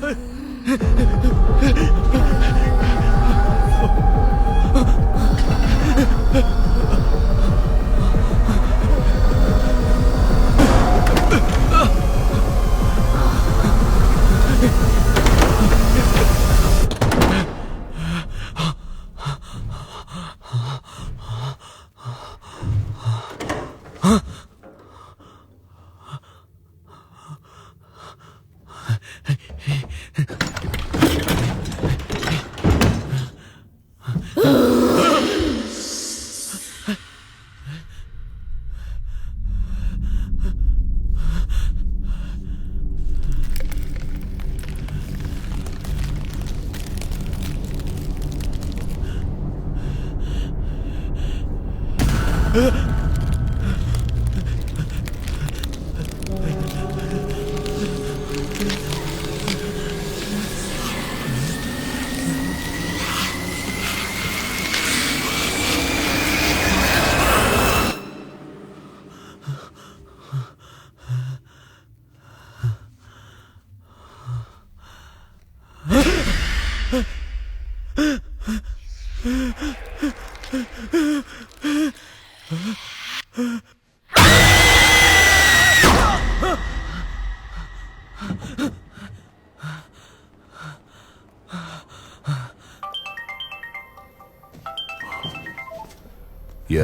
Ha ha ha!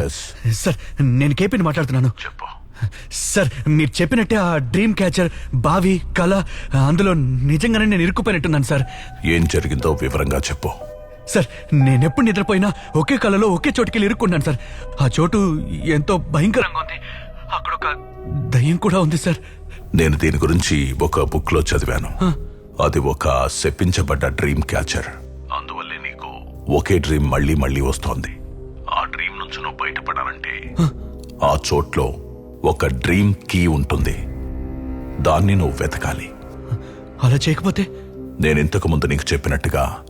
Yes sir నేను కేపీని మాట్లాడుతున్నాను. చెప్పు. సార్ మీరు చెప్పినట్టే ఆ డ్రీమ్ క్యాచర్ బావి కళ అందులో నిజంగానే నేను ఇరుక్కుపోయినట్టున్నాను సార్ ఏం జరిగిందో వివరంగా చెప్పు. సార్ నేనెప్పుడు నిద్రపోయినా ఒకే కళలో ఒకే చోటుకి ఇరుక్కున్నాను సార్ ఆ చోటు ఎంతో భయంకరంగా ఉంది. అక్కడ ఒక దయ్యం కూడా ఉంది సార్ నేను దీని గురించి ఒక బుక్లో చదివాను అది ఒక శపించబడ్డ డ్రీమ్ క్యాచర్ అందువల్లే నీకు ఒకే డ్రీమ్ మళ్ళీ మళ్ళీ వస్తోంది. నుంచి నువ్వు బయటపడాలంటే ఆ చోట్లో ఒక డ్రీమ్ కీ ఉంటుంది. దాన్ని నువ్వు వెతకాలి. అలా చేయకపోతే? నేను ఇంతకు ముందు నీకు చెప్పినట్టుగా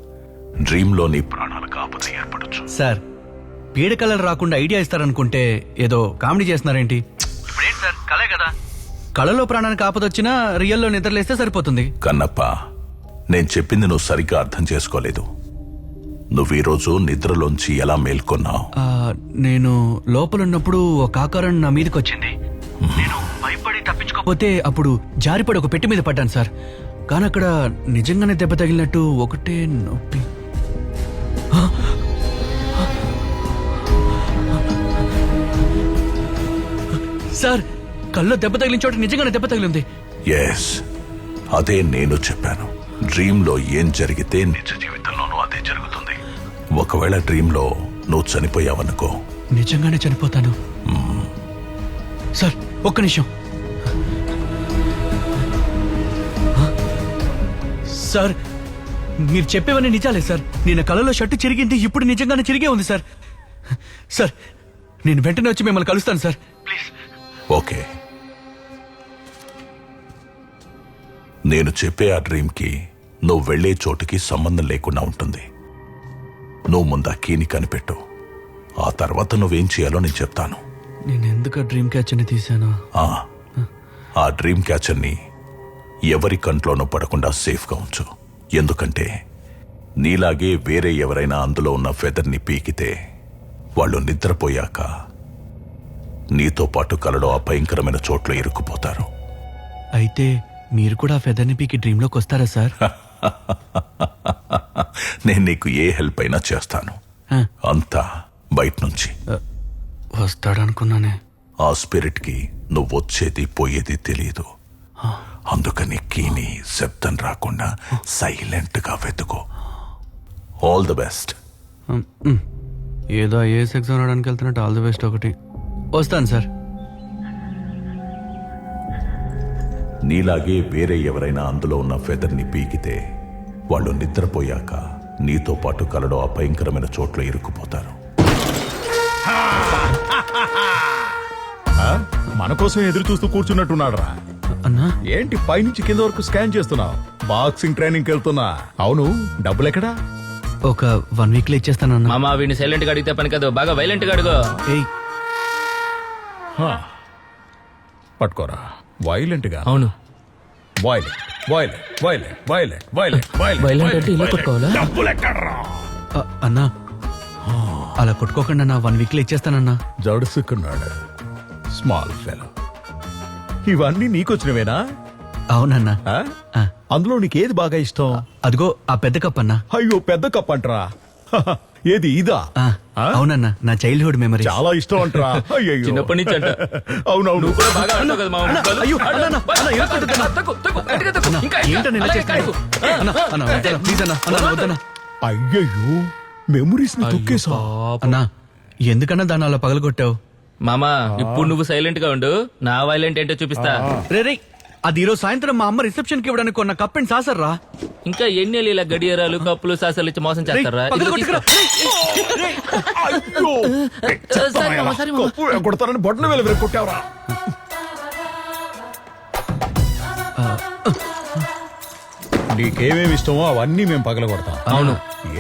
డ్రీమ్లో నీ ప్రాణాలకు ఆపద ఏర్పడచ్చు. సార్ పీడకలలు రాకుండా ఐడియా ఇస్తారనుకుంటే ఏదో కామెడీ చేస్తున్నారేంటి? సార్? కలే కదా. కళలో ప్రాణానికి ఆపదొచ్చినా రియల్లో నిద్రలేస్తే సరిపోతుంది. కన్నప్ప నేను చెప్పింది నువ్వు సరిగ్గా అర్థం చేసుకోలేదు. నువ్వు ఈరోజు నిద్రలోంచి ఎలా మేల్కొన్నావు? ఆ, నేను లోపలున్నప్పుడు ఒక ఆకారం నా మీదకి వచ్చింది నేను భయపడి తప్పించుకోకపోతే అప్పుడు జారిపడి ఒక పెట్టి మీద పడ్డాను సార్. కానీ అక్కడ నిజంగానే దెబ్బ తగిలినట్టు ఒకటే నొప్పి! సార్ కల్లో దెబ్బ తగిలిన చోట నిజంగానే దెబ్బ తగిలింది. ఎస్ అదే నేను చెప్పాను. డ్రీమ్లో ఏం జరిగితే నిజ జీవితంలోనూ అదే జరుగుతుంది. ఒకవేళ డ్రీమ్లో నువ్వు చనిపోయావనుకో. నిజంగానే చనిపోతాను. సార్ ఒక్క నిమిషం. సార్ మీరు చెప్పేవన్నీ నిజాలే సార్. నేను కలలో షర్టు చిరిగింది ఇప్పుడు నిజంగానే చిరిగే ఉంది సార్. సార్ నేను వెంటనే వచ్చి మిమ్మల్ని కలుస్తాను సార్. ప్లీజ్. ఓకే. నేను చెప్పే ఆ డ్రీమ్కి నువ్వు వెళ్ళే చోటుకి సంబంధం లేకుండా ఉంటుంది. నువ్వు ముందు ఆ కీని కనిపెట్టు. ఆ తర్వాత నువ్వేం చేయాలో నేను చెప్తాను. నేను ఎందుకు డ్రీమ్ క్యాచర్ని తీశాను? ఆ, ఆ డ్రీమ్ క్యాచర్ని ఎవరి కంట్లోనూ పడకుండా సేఫ్గా ఉంచు. ఎందుకంటే నీలాగే వేరే ఎవరైనా అందులో ఉన్న ఫెదర్ని పీకితే వాళ్ళు నిద్రపోయాక నీతో పాటు కలలో ఆ భయంకరమైన చోట్ల ఇరుక్కుపోతారు. అయితే మీరు కూడా ఫెదర్ని పీకి డ్రీమ్లోకి వస్తారా సార్? నేను నీకు ఏ హెల్ప్ అయినా చేస్తాను. ఆ, అంతా బయట నుంచి. వస్తాడనుకున్నానే. ఆ స్పిరిట్కి నువ్వు వచ్చేది పోయేది తెలియదు అందుకని కీని శబ్దం రాకుండా సైలెంట్గా వెతుకో. All the best um, um. ఏదో ఐఏఎస్ ఎగ్జామ్ రావడానికి వెళ్తున్నట్టు ఆల్ ది బెస్ట్ ఒకటి. వస్తాను సార్. నీలాగే వేరే ఎవరైనా అందులో ఉన్న ఫెదర్ని పీకితే వాళ్ళు నిద్రపోయాక నీతో పాటు కలలో ఆ భయంకరమైన చోట్ల ఇరుక్కుపోతారు. మన కోసం ఎదురు చూస్తూ కూర్చున్నట్టున్నాడు రా అన్నా? ఏంటి పైనుంచి కింద వరకు స్కాన్ చేస్తున్నావు? బాక్సింగ్ ట్రైనింగ్ వెళ్తున్నా. అవును డబ్బులు ఎక్కడా? ఒక వన్ వీక్లో ఇచ్చేస్తానన్నా మామ వీడిని సైలెంట్గా అడిగితే పని కాదు బాగా వైలెంట్గా అడుగు. ఏయ్. హా. పట్టుకోరా. వైలెంట్గా. అవును. Violet violet violet violet violet violet Violent అంటే ఇలా కొట్టుకోవాలా? డబ్బులు ఎక్కడ్రా? ఆ, అన్నా. అలా కొట్టుకోకుండా అన్నా. వన్ వీక్లో ఇచ్చేస్తానన్నా జడుసుకున్నాడు స్మాల్ ఫెలో ఇవన్నీ నీకొచ్చినవేనా? అవునన్నా. ఆ? ఆ. అందులో నీకేది బాగా ఇష్టం? అదిగో ఆ పెద్ద కప్ అన్నా అయ్యో పెద్ద కప్ అంటరా ఏది ఇదా? ఆ? అవునన్నా నా చైల్డ్హుడ్ మెమరీ చాలా ఇష్టం అంటరా. అయ్యో చిన్నప్పటి నుంచి అంట. అవునవును. అయ్యయ్యో మెమరీస్ని తొక్కేసా? అన్నా ఎందుకన్నా దాన్ని అలా పగలగొట్టావు? మామా ఇప్పుడు నువ్వు సైలెంట్గా ఉండు. నా వైలెంట్ ఏంటో చూపిస్తా. రే రే అది ఈరోజు సాయంత్రం మా అమ్మ రిసెప్షన్కి ఇవ్వడానికి కొన్న కప్ అండ్ సాసర్ రా ఇంకా ఎన్ని ఇలా గడియారాలు కప్పులు సాసాలు ఇచ్చి మోసం చేస్తారా? ఇదిగో కొట్టుకురా. సరే మామ, సరే మామ. కప్పు కొడతానని బొట్టన వేలు వేలు కొట్టావరా. నీకేమేమి ఇష్టమో అవన్నీ మేము పగల కొడతాం అవును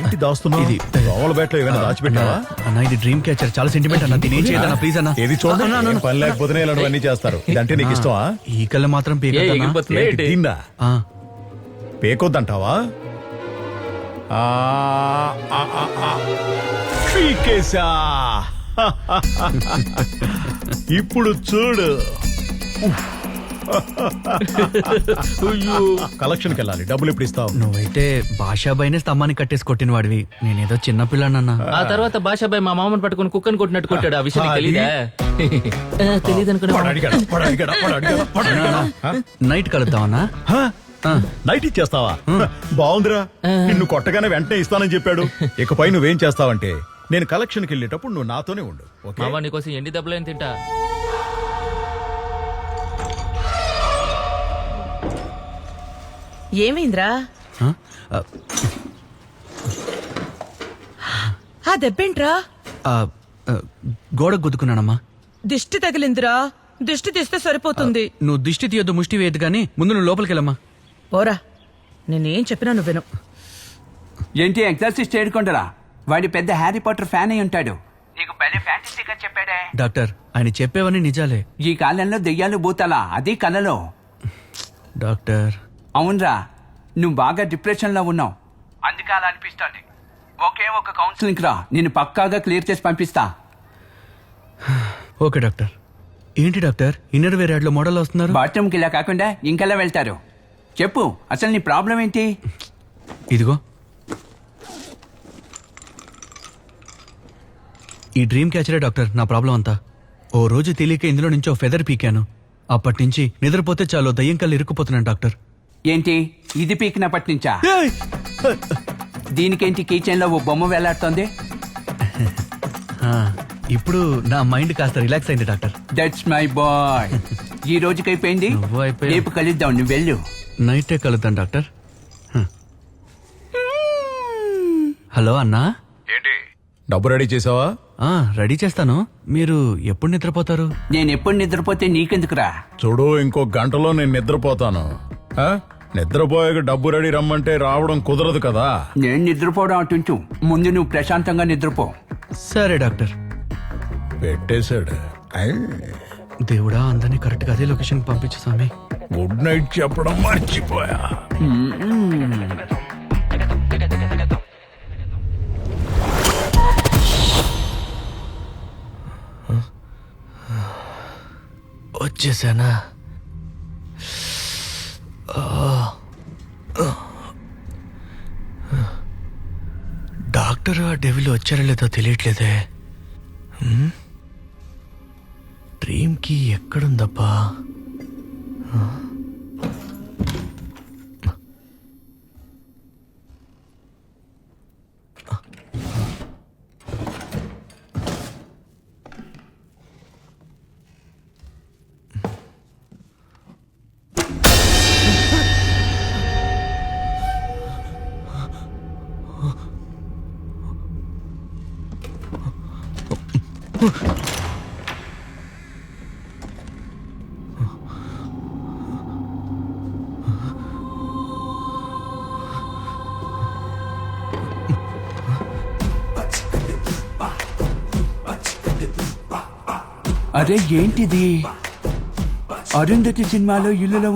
ఏంటి దాస్తున్నావు? ఇది- దోమల బేట్లో ఏమైనా దాచిపెట్టావా? అన్న ఇది డ్రీమ్ క్యాచర్ చాలా సెంటిమెంట్ అన్న దీని ఏం చేయదన్నా ప్లీజ్ అన్న. ఏది చూడండి? పని లేకపోతేనే ఇలాంటివన్నీ చేస్తారు. ఇదంటే నీకు ఇష్టమా? ఈ కళ్ళ మాత్రం ఆ. పేకొద్దంటావా? ఆ, ఆ, ఆ, ఆ. పీకేశా. ఇప్పుడు చూడు. కలెక్షన్కి వెళ్ళాలి. డబ్బులు ఎప్పుడు ఇస్తావు? నువ్వైతే భాషాబాయినే స్తంభాన్ని కట్టేసి కొట్టిన వాడివి నేనేదో చిన్న పిల్లనన్నా. ఆ తర్వాత భాషాబాయ్ మా మామని పట్టుకుని కుక్కని కొట్టినట్టు కొట్టాడు. ఆ విషయం నీకు తెలీదా? తెలియదు వాడు అనుకున్నా అడిగాడా? వాడు అడిగాడా? వాడు అడిగాడా? వాడు అడిగాడా? హ? నైట్ కలుద్దామన్నా? హ? నైట్ ఇచ్చేస్తావా? బాగుందిరా. నిన్ను కొట్టగానే వెంటనే ఇస్తానని చెప్పాడు. ఇకపై నువ్వేం చేస్తావంటే నేను కలెక్షన్కి వెళ్ళేటప్పుడు నువ్వు నాతోనే ఉండు ఓకే? మామ నీకోసం ఎండి దెబ్బలేం తింటా. ఏమైందిరా? ఆ? దెబ్బేంట్రా? గోడకు గుద్దుకున్నానమ్మా. దిష్టి తగిలిందిరా. దిష్టి తీస్తే సరిపోతుంది. నువ్వు దిష్టి తీయొద్దు ముష్టి వేయద్దు కానీ ముందు నువ్వు లోపలికి వెళ్ళమ్మా పోరా. నేనేం చెప్పినా నువ్వు విను. ఏంటి ఎగ్జాసిస్ట్ ఏడుకొండరా వాడి పెద్ద హ్యారీ పాటర్ ఫ్యాన్ అయి ఉంటాడు. నీకు పెద్ద ఫ్యాంటసీగా చెప్పాడే. డాక్టర్ ఆయన చెప్పేవన్నీ నిజాలే. ఈ కాలంలో దెయ్యాలు భూతాలా? అది కలలో. డాక్టర్ అవునరా నువ్వు బాగా డిప్రెషన్లో ఉన్నావు. అందుకే అలా అనిపిస్తుంది. ఒకే ఒక కౌన్సిలింగ్ రా నేను పక్కాగా క్లియర్ చేసి పంపిస్తా. Okay doctor. ఏంటి డాక్టర్? ఇన్నర్ వేర్ యాడ్లో మోడల్ వస్తున్నారు? బాత్రూమ్కి ఇలా కాకుండా ఇంకెలా వెళ్తారు? చెప్పు అసలు నీ ప్రాబ్లం ఏంటి? ఇదిగో. ఈ డ్రీమ్ క్యాచరే డాక్టర్ నా ప్రాబ్లం అంతా. ఓ రోజు తెలియక ఇందులో నుంచి ఓ ఫెదర్ పీకాను. అప్పటి నుంచి నిద్రపోతే చాలు దయ్యం కళ్ళు ఇరుక్కుపోతున్నాను డాక్టర్. ఏంటి? ఇది పీకినప్పటి నుంచా? దీనికేంటి కిచెన్లో ఓ బొమ్మ వేలాడుతోంది? ఇప్పుడు నా మైండ్ కాస్త రిలాక్స్ అయింది డాక్టర్. దట్స్ మై బాయ్ ఈ రోజుకి అయిపోయింది నువ్వు అయిపోయావు. రేపు కలుద్దాం నువ్వు వెళ్ళు. నైటే కలుద్దాం డాక్టర్. హ. హలో అన్నా. డబ్బు రెడీ చేసావా? ఆ, రెడీ చేస్తాను. మీరు ఎప్పుడు నిద్రపోతారు? నేను ఎప్పుడు నిద్రపోతే నీకెందుకురా? చూడు ఇంకో గంటలో నేను నిద్రపోతాను. ఆ? నిద్రపోయాక డబ్బు రెడీ రమ్మంటే రావడం కుదరదు కదా. నేను నిద్రపోవడం అటుంచు ముందు నువ్వు ప్రశాంతంగా నిద్రపో. సరే డాక్టర్. పెట్టేశాడు. ఐ, దేవుడా అందరినీ కరెక్ట్గా అదే లొకేషన్ పంపించు స్వామి. గుడ్ నైట్ చెప్పడం మర్చిపోయా. వచ్చేసానా? డాక్టర్ ఆ డెవిల్ వచ్చారో లేదో తెలియట్లేదే. డ్రీమ్కి ఎక్కడుందబ్బా? అరే ఏంటిది? అరుంధతి సినిమాలో ఇల్లులో ఉన్న